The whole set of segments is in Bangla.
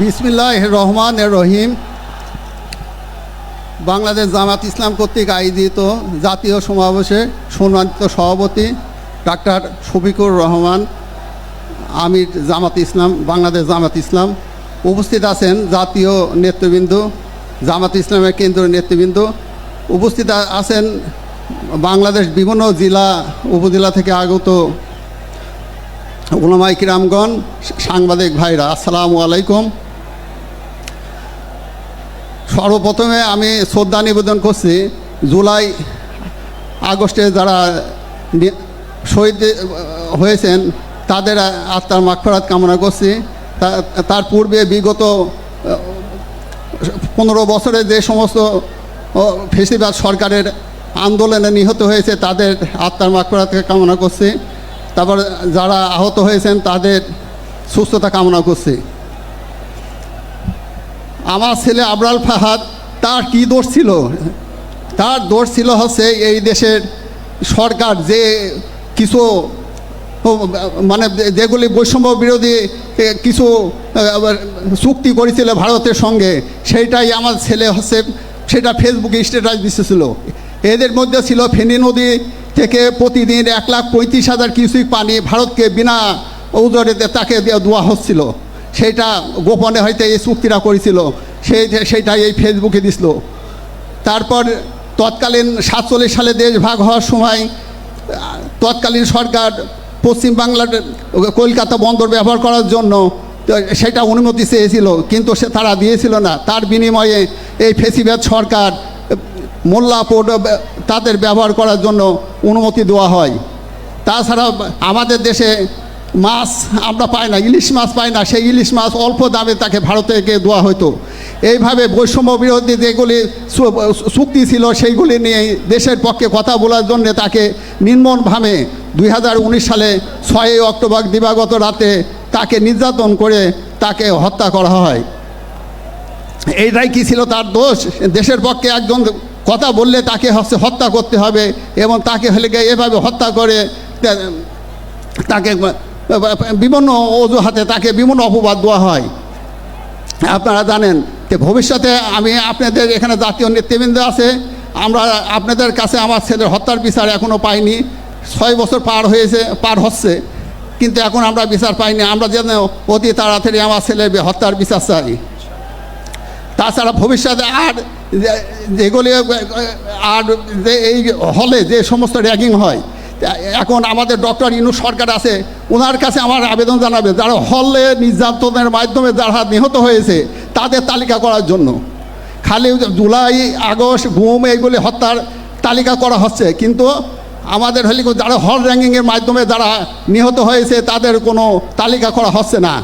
বিসমিল্লাহ রহমান রহিম বাংলাদেশ জামাত ইসলাম কর্তৃক আয়োজিত জাতীয় সমাবেশে সম্মানিত সভাপতি ডাক্তার শফিকুর রহমান, আমির জামাত ইসলাম, বাংলাদেশ জামাত ইসলাম উপস্থিত আছেন জাতীয় নেতৃবৃন্দ, জামাত ইসলামের কেন্দ্রীয় নেতৃবৃন্দ। উপস্থিত আছেন বাংলাদেশ বিভিন্ন জেলা, উপজেলা থেকে আগত ওলামাই কিরামগণ, সাংবাদিক ভাইরা, আসসালামু আলাইকুম। সর্বপ্রথমে আমি শ্রদ্ধা নিবেদন করছি, জুলাই আগস্টে যারা শহীদ হয়েছেন, তাদের আত্মার মাগফরাত কামনা করছি। তার পূর্বে বিগত পনেরো বছরে যে সমস্ত ফেসিবাদ সরকারের আন্দোলনে নিহত হয়েছে, তাদের আত্মার মাগফরাত কামনা করছি। তারপর যারা আহত হয়েছেন, তাদের সুস্থতা কামনা করছি। আমার ছেলে আবরাল ফাহাদ, তার কি দোষ ছিল? তার দোষ ছিল হচ্ছে এই দেশের সরকার যে কিছু মানে যেগুলি বৈষম্য বিরোধী কিছু চুক্তি করেছিল ভারতের সঙ্গে, সেইটাই আমার ছেলে হচ্ছে, সেটা ফেসবুকে স্ট্যাটাস দিতেছিল এদের মধ্যে ছিল ফেনী নদী থেকে প্রতিদিন এক লাখ পঁয়ত্রিশ হাজার কিউসিক পানি ভারতকে বিনা ঔজরে তাকে দেওয়া হচ্ছিল। সেইটা গোপনে হয়তো এই চুক্তিটা করেছিল সেই সেইটাই এই ফেসবুকে দিছিল। তারপর তৎকালীন সাতচল্লিশ সালে দেশ ভাগ হওয়ার সময় তৎকালীন সরকার পশ্চিমবাংলার কলকাতা বন্দর ব্যবহার করার জন্য সেটা অনুমতি চেয়েছিল কিন্তু সে তারা দিয়েছিল না। তার বিনিময়ে এই ফেসিবাদ সরকার আহ, মোল্লা পোর্ট তাদের ব্যবহার করার জন্য অনুমতি দেওয়া হয়। তাছাড়া আমাদের দেশে মাছ আমরা পাই না, ইলিশ মাছ পাই না, সেই ইলিশ মাছ অল্প দামে তাকে ভারত দেওয়া হতো। এইভাবে বৈষম্য বিরোধী যেগুলি চুক্তি ছিল, সেইগুলি নিয়ে দেশের পক্ষে কথা বলার জন্য তাকে নির্মমভাবে দুই হাজার উনিশ সালে ছয়ই অক্টোবর দিবাগত রাতে তাকে নির্যাতন করে তাকে হত্যা করা হয়। এইটাই কি ছিল তার দোষ? দেশের পক্ষে একজন কথা বললে তাকে হচ্ছে হত্যা করতে হবে এবং তাকে হলে গিয়ে এভাবে হত্যা করে তাকে বিভিন্ন অজুহাতে তাকে বিভিন্ন অপবাদ দেওয়া হয়। আপনারা জানেন যে ভবিষ্যতে আমি আপনাদের এখানে জাতীয় নেতৃবৃন্দ আছে, আমরা আপনাদের কাছে আমার ছেলের হত্যার বিচার এখনও পাইনি। ছয় বছর পার হয়েছে, পার হচ্ছে, কিন্তু এখন আমরা বিচার পাইনি। আমরা যেন অতি তাড়াতাড়ি আমার ছেলের হত্যার বিচার চাই। তাছাড়া ভবিষ্যতে আর যেগুলি, আর এই হলে যে সমস্ত র্যাগিং হয় এখন আমাদের ডক্টর ইনু সরকার আছে, ওনার কাছে আমার আবেদন জানাবে, যারা হলে নির্যাতনের মাধ্যমে যারা নিহত হয়েছে, তাদের তালিকা করার জন্য। খালি জুলাই, আগস্ট, ঘুম এইগুলি হত্যার তালিকা করা হচ্ছে, কিন্তু আমাদের হলে যারা হল র্যাঙ্কিংয়ের মাধ্যমে যারা নিহত হয়েছে, তাদের কোনো তালিকা করা হচ্ছে না।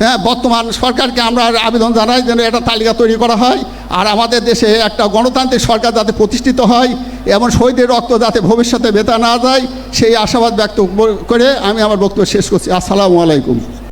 হ্যাঁ বর্তমান সরকারকে আমরা আবেদন জানাই যেন একটা তালিকা তৈরি করা হয়। আর আমাদের দেশে একটা গণতান্ত্রিক সরকার যাতে প্রতিষ্ঠিত হয় এবং শহীদের রক্ত যাতে ভবিষ্যতে বেতা না যায়, সেই আশাবাদ ব্যক্ত করে আমি আমার বক্তব্য শেষ করছি। আসসালামু আলাইকুম।